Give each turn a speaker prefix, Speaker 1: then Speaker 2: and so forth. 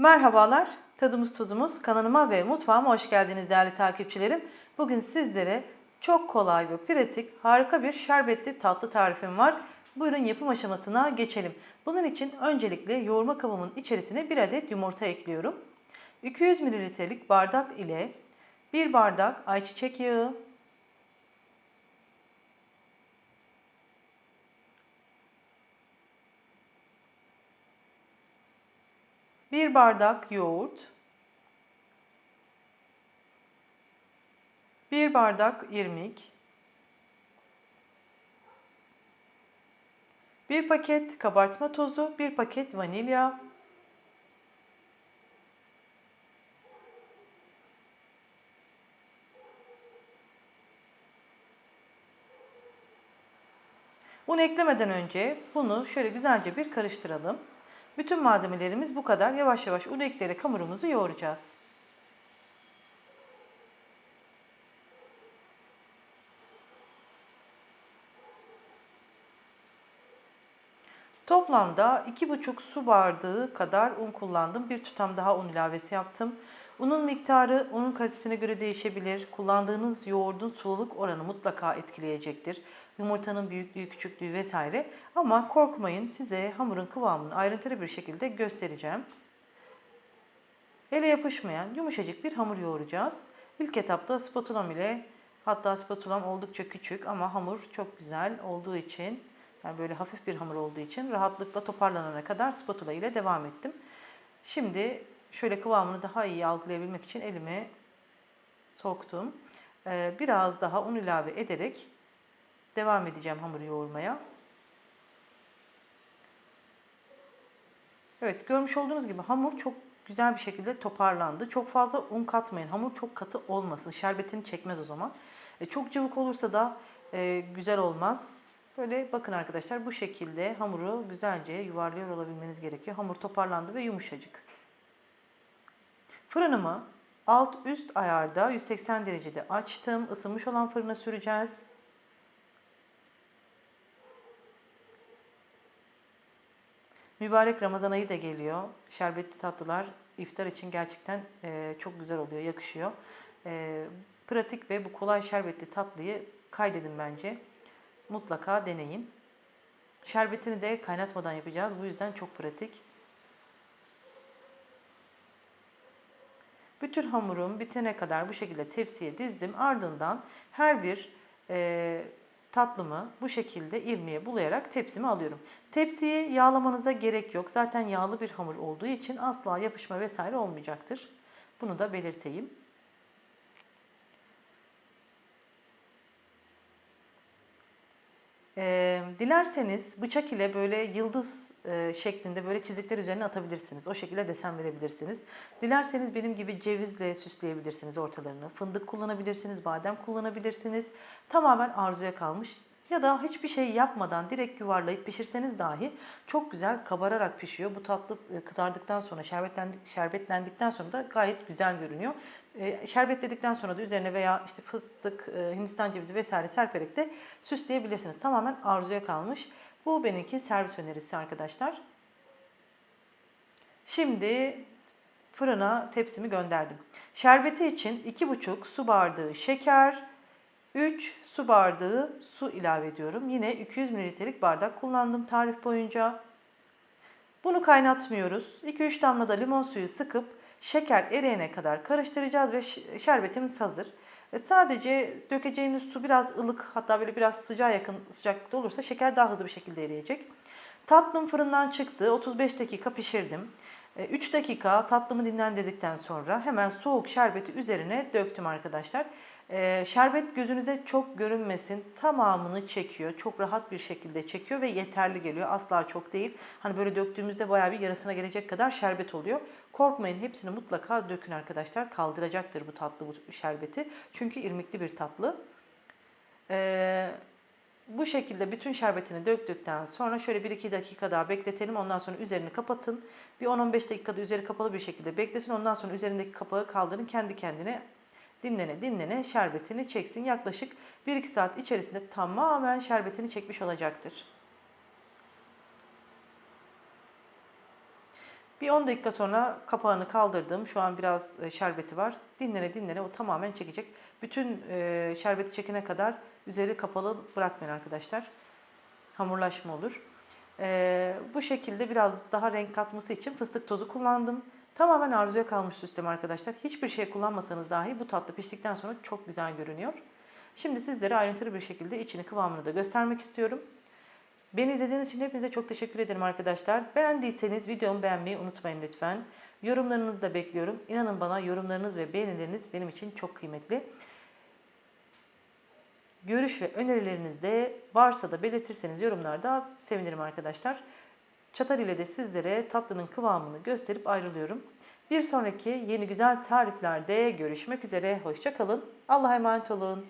Speaker 1: Merhabalar, tadımız tuzumuz kanalıma ve mutfağıma hoş geldiniz değerli takipçilerim. Bugün sizlere çok kolay ve pratik, harika bir şerbetli tatlı tarifim var. Buyurun yapım aşamasına geçelim. Bunun için öncelikle yoğurma kabımın içerisine bir adet yumurta ekliyorum. 200 mililitrelik bardak ile 1 bardak ayçiçek yağı, 1 bardak yoğurt, 1 bardak irmik, 1 paket kabartma tozu, 1 paket vanilya, Un eklemeden önce bunu şöyle güzelce bir karıştıralım. Bütün malzemelerimiz bu kadar. Yavaş yavaş un ekleyerek hamurumuzu yoğuracağız. Toplamda 2,5 su bardağı kadar un kullandım. Bir tutam daha un ilavesi yaptım. Unun miktarı unun kalitesine göre değişebilir. Kullandığınız yoğurdun sululuk oranı mutlaka etkileyecektir. Yumurtanın büyüklüğü, küçüklüğü vesaire. Ama korkmayın size hamurun kıvamını ayrıntılı bir şekilde göstereceğim. Ele yapışmayan yumuşacık bir hamur yoğuracağız. İlk etapta spatulam ile hatta spatulam oldukça küçük ama hamur çok güzel olduğu için yani böyle hafif bir hamur olduğu için rahatlıkla toparlanana kadar spatula ile devam ettim. Şimdi şöyle kıvamını daha iyi algılayabilmek için elime soktum. Ee, biraz daha un ilave ederek devam edeceğim hamuru yoğurmaya. Evet görmüş olduğunuz gibi hamur çok güzel bir şekilde toparlandı. Çok fazla un katmayın. Hamur çok katı olmasın. Şerbetini çekmez o zaman. E, çok cıvık olursa da e, güzel olmaz. Böyle bakın arkadaşlar bu şekilde hamuru güzelce yuvarlıyor olabilmeniz gerekiyor. Hamur toparlandı ve yumuşacık. Fırınımı alt üst ayarda 180 derecede açtım. Isınmış olan fırına süreceğiz. Mübarek Ramazan ayı da geliyor. Şerbetli tatlılar iftar için gerçekten e, çok güzel oluyor, yakışıyor. E, pratik ve bu kolay şerbetli tatlıyı kaydedin bence. Mutlaka deneyin. Şerbetini de kaynatmadan yapacağız. Bu yüzden çok pratik. Bütün hamurum bitene kadar bu şekilde tepsiye dizdim. Ardından her bir e, tatlımı bu şekilde irmiğe bulayarak tepsime alıyorum. Tepsiyi yağlamanıza gerek yok. Zaten yağlı bir hamur olduğu için asla yapışma vesaire olmayacaktır. Bunu da belirteyim. Ee, dilerseniz bıçak ile böyle yıldız e, şeklinde böyle çizikler üzerine atabilirsiniz. O şekilde desen verebilirsiniz. Dilerseniz benim gibi cevizle süsleyebilirsiniz ortalarını. Fındık kullanabilirsiniz, badem kullanabilirsiniz. Tamamen arzuya kalmış. Ya da hiçbir şey yapmadan direkt yuvarlayıp pişirseniz dahi çok güzel kabararak pişiyor. Bu tatlı e, kızardıktan sonra, şerbetlendik, şerbetlendikten sonra da gayet güzel görünüyor. E, şerbetledikten sonra da üzerine veya işte fıstık, e, hindistan cevizi vesaire serperek de süsleyebilirsiniz. Tamamen arzuya kalmış. Bu benimki servis önerisi arkadaşlar. Şimdi fırına tepsimi gönderdim. Şerbeti için 2,5 su bardağı şeker, 3 su bardağı su ilave ediyorum. Yine 200 mililitrelik bardak kullandım tarif boyunca. Bunu kaynatmıyoruz. 2-3 damla da limon suyu sıkıp şeker eriyene kadar karıştıracağız ve şerbetimiz hazır. Ve sadece dökeceğimiz su biraz ılık hatta böyle biraz sıcağa yakın sıcaklıkta olursa şeker daha hızlı bir şekilde eriyecek. Tatlım fırından çıktı. 35 dakika pişirdim. 3 dakika tatlımı dinlendirdikten sonra hemen soğuk şerbeti üzerine döktüm arkadaşlar. Ee, şerbet gözünüze çok görünmesin. Tamamını çekiyor. Çok rahat bir şekilde çekiyor ve yeterli geliyor. Asla çok değil. Hani böyle döktüğümüzde bayağı bir yarısına gelecek kadar şerbet oluyor. Korkmayın hepsini mutlaka dökün arkadaşlar. Kaldıracaktır bu tatlı bu şerbeti. Çünkü irmikli bir tatlı. Ee, bu şekilde bütün şerbetini döktükten sonra şöyle 1-2 dakika daha bekletelim. Ondan sonra üzerini kapatın. Bir 10-15 dakikada üzeri kapalı bir şekilde beklesin. Ondan sonra üzerindeki kapağı kaldırın. Kendi kendine dinlene dinlene şerbetini çeksin. Yaklaşık 1-2 saat içerisinde tamamen şerbetini çekmiş olacaktır. Bir 10 dakika sonra kapağını kaldırdım. Şu an biraz e, şerbeti var. Dinlene dinlene o tamamen çekecek. Bütün e, şerbeti çekene kadar üzeri kapalı bırakmayın arkadaşlar. Hamurlaşma olur. E, bu şekilde biraz daha renk katması için fıstık tozu kullandım. Tamamen arzuya kalmış süslem arkadaşlar. Hiçbir şey kullanmasanız dahi bu tatlı piştikten sonra çok güzel görünüyor. Şimdi sizlere ayrıntılı bir şekilde içini kıvamını da göstermek istiyorum. Beni izlediğiniz için hepinize çok teşekkür ederim arkadaşlar. Beğendiyseniz videomu beğenmeyi unutmayın lütfen. Yorumlarınızı da bekliyorum. İnanın bana yorumlarınız ve beğenileriniz benim için çok kıymetli. Görüş ve önerileriniz de varsa da belirtirseniz yorumlarda sevinirim arkadaşlar. Çatal ile de sizlere tatlının kıvamını gösterip ayrılıyorum. Bir sonraki yeni güzel tariflerde görüşmek üzere. Hoşçakalın. Allah'a emanet olun.